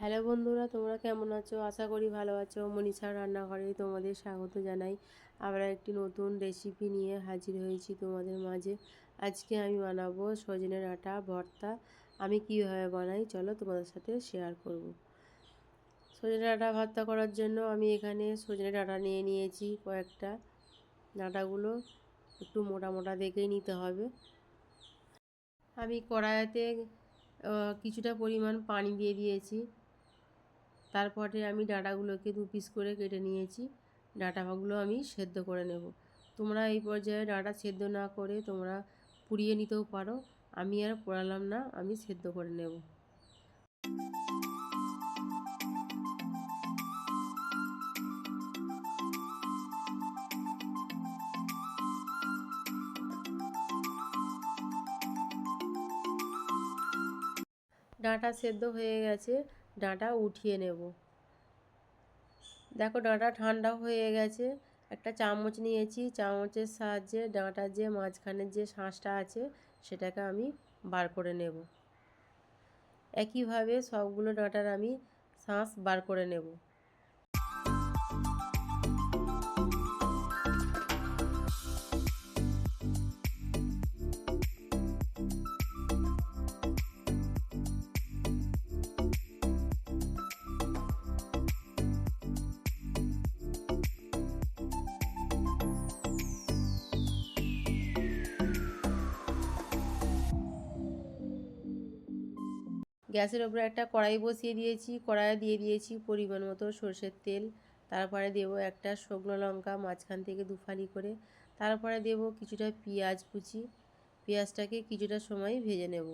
Hello বন্ধুরা, তোমরা কেমন আছো? আশা করি ভালো আছো। মনীষার রান্নাঘরে তোমাদের স্বাগত জানাই। আমরা একটি নতুন রেসিপি নিয়ে হাজির হয়েছি তোমাদের মাঝে। আজকে আমি বানাবো সজনের আটা, ভর্তা। আমি কীভাবে বানাই চলো তোমাদের সাথে শেয়ার করব। সজনের আটা, ভর্তা করার জন্য আমি এখানে সজনের আটা নিয়ে নিয়েছি কয়েকটা। ডাঁটাগুলো একটু মোটা মোটা দেখেই নিতে হবে। আমি কড়াইতে কিছুটা পরিমাণ পানি দিয়ে দিয়েছি। তারপরে আমি ডাঁটাগুলোকে দু পিস করে কেটে নিয়েছি। ডাঁটাগুলো আমি সেদ্ধ করে নেব। তোমরা এই পর্যায়ে ডাঁটা সেদ্ধ না করে তোমরা পুড়িয়ে নিতেও পারো। আমি আর পোড়ালাম না, আমি সেদ্ধ করে নেব। ডাঁটা সেদ্ধ হয়ে গেছে। ডাঁটা উঠিয়ে নেব। দেখো ডাঁটা ঠান্ডা হয়ে গেছে। একটা চামচ নিয়েছি, চামচের সাহায্যে ডাঁটার যে মাঝখানের যে শাঁসটা আছে, সেটাকে আমি বার করে নেব। একইভাবে সবগুলো ডাঁটার আমি শাঁস বার করে নেব। গ্যাসের ওপরে একটা কড়াই বসিয়ে দিয়েছি, কড়াইয়ে দিয়ে দিয়েছি পরিমাণ মতো সর্ষের তেল। তারপরে দেব একটা শুকনো লঙ্কা মাঝখান থেকে দুফালি করে। তারপরে দেব কিছুটা পেঁয়াজ কুচি। পেঁয়াজটাকে কিছুটা সময় ভেজে নেব।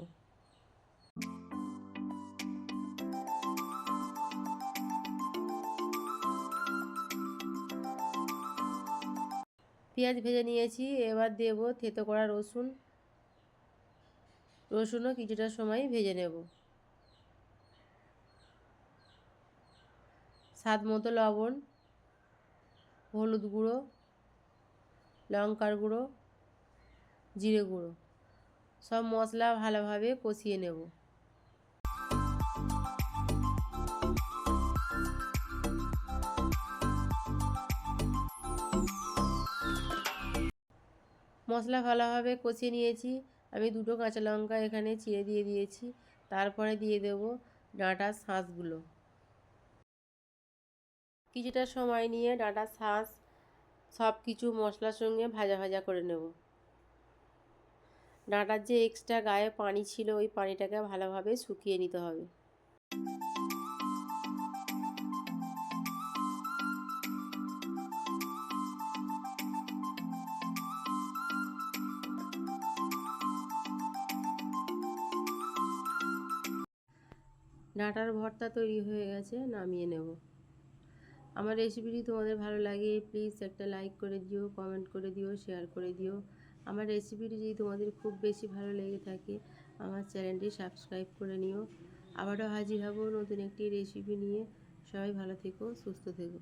পেঁয়াজ ভেজে নিয়েছি, এবার দেব থেতো করা রসুন। রসুনও কিছুটা সময় ভেজে নেব। স্বাদ মতো লবণ, হলুদ গুঁড়ো, লঙ্কার গুঁড়ো, জিরে গুঁড়ো। সব মশলা ভালোভাবে কষিয়ে নেব। মশলা ভালোভাবে কষিয়ে নিয়েছি। আমি দুটো কাঁচা লঙ্কা এখানে চিড়ে দিয়ে দিয়েছি। তারপরে দিয়ে দেব ডাঁটার শাঁসগুলো। কিছুটা সময় নিয়ে ডাটা শাঁস সব কিছু মশলার সঙ্গে ভাজা ভাজা করে নেব। ডাঁটার যে এক্সট্রা গায়ে পানি ছিল, ওই পানিটাকে ভালোভাবে শুকিয়ে নিতে হবে। ডাঁটার ভর্তা তৈরি হয়ে গেছে, নামিয়ে নেব। আমার রেসিপিটি তোমাদের ভালো লাগে প্লিজ একটা লাইক করে দিও কমেন্ট করে দিও শেয়ার করে দিও। আমার রেসিপিটি যদি তোমাদের খুব বেশি ভালো লেগে থাকে, আমার চ্যানেলটি সাবস্ক্রাইব করে নিও। আবারও হাজির হব নতুন একটি রেসিপি নিয়ে। সবাই ভালো থেকো, সুস্থ থেকো।